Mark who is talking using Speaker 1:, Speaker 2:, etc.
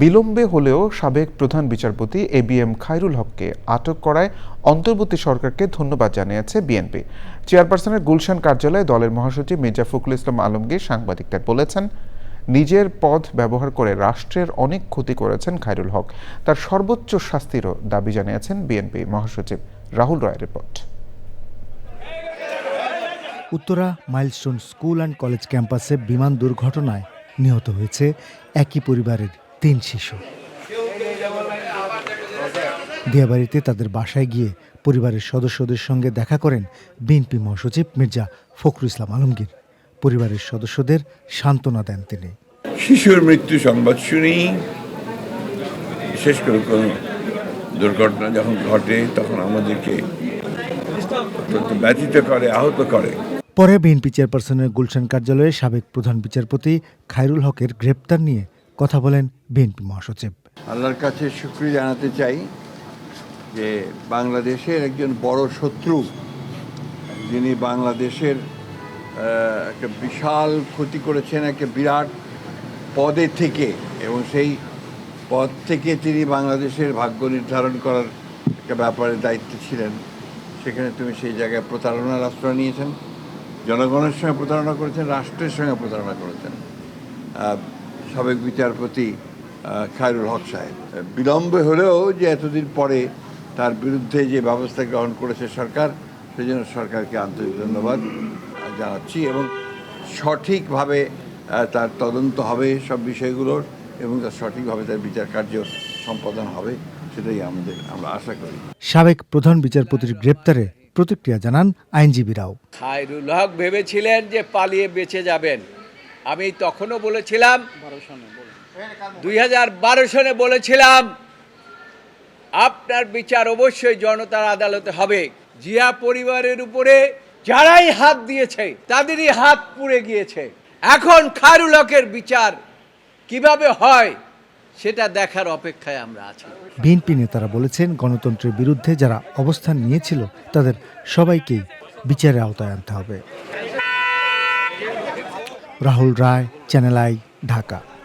Speaker 1: বিলম্বে হলেও সাবেক প্রধান বিচারপতি এ বি এম খায়রুল হককে আটক করায় অন্তর্বর্তী সরকারকে ধন্যবাদ জানিয়েছে বিএনপি। চেয়ারপারসনের গুলশান কার্যালয়ে দলের মহাসচিব মির্জা ফখরুল ইসলাম আলমগীর সাংবাদিকদের বলেছেন, নিজের পদ ব্যবহার করে রাষ্ট্রের অনেক ক্ষতি করেছেন খায়রুল হক। তার সর্বোচ্চ শাস্তিরও দাবি জানিয়েছেন বিএনপি মহাসচিব রাহুল রায়ের report.
Speaker 2: Uttara Milestone School and College ক্যাম্পাসে বিমান দুর্ঘটনায় নিহত হয়েছে একই পরিবারের তিন শিশু। দিয়াবাড়িতে তাদের বাসায় গিয়ে পরিবারের সদস্যদের সঙ্গে দেখা করেন বিএনপি মহাসচিব মির্জা ফখরুল ইসলাম আলমগীর। পরিবারের সদস্যদের সান্ত্বনা দেন তিনি।
Speaker 3: শিশুর মৃত্যু সংবাদ শুনেই বিশেষ করে কোনো দুর্ঘটনা যখন ঘটে তখন আমাদেরকে ব্যথিত করে আহত করে।
Speaker 2: পরে বিএনপি চেয়ারপারসনের গুলশান কার্যালয়ে সাবেক প্রধান বিচারপতি খায়রুল হকের গ্রেপ্তার নিয়ে কথা বলেন বিএনপি মহাসচিব।
Speaker 3: আল্লাহর কাছে শুক্রিয়া জানাতে চাই যে বাংলাদেশের একজন বড় শত্রু, যিনি বাংলাদেশের একটা বিশাল ক্ষতি করেছেন, একটা বিরাট পদে থেকে এবং সেই পদ থেকে তিনি বাংলাদেশের ভাগ্য নির্ধারণ করার একটা ব্যাপারে দায়িত্ব ছিলেন। সেখানে তুমি সেই জায়গায় প্রতারণার আশ্রয় নিয়েছেন। জনগণের সঙ্গে প্রতারণা করেছেন, রাষ্ট্রের সঙ্গে প্রতারণা করেছেন। সাবেক বিচারপতি খায়রুল হক সাহেব। বিলম্বে হলেও যে এতদিন পরে তার বিরুদ্ধে যে ব্যবস্থা গ্রহণ করেছে সরকার সেই জন্য সরকারকে আন্তরিক ধন্যবাদ জানাচ্ছি এবং সঠিকভাবে তার তদন্ত হবে সব বিষয়গুলোর এবং তার সঠিকভাবে তার বিচার কার্য সম্পাদন হবে সেটাই আমাদের আমরা আশা করি।
Speaker 2: সাবেক প্রধান বিচারপতির গ্রেপ্তারে প্রতিক্রিয়া জানান আইনজীবীরাও।
Speaker 4: খায়রুল হক ভেবেছিলেন যে পালিয়ে বেঁচে যাবেন। আমি তখনও বলেছিলাম দুই হাজার বারো সনে বলেছিলাম আপনার বিচার অবশ্যই জনতার আদালতে হবে। জিয়া পরিবারের উপরে যারাই হাত দিয়েছে তাদেরই হাত পুড়ে গিয়েছে। এখন খারুলকের বিচার কীভাবে হয় সেটা দেখার অপেক্ষায় আমরা আছি।
Speaker 2: বিএনপি নেতারা বলেছেন গণতন্ত্রের বিরুদ্ধে যারা অবস্থান নিয়েছিল তাদের সবাইকেই বিচারের আওতায় আনতে হবে। Rahul Roy Channel I Dhaka.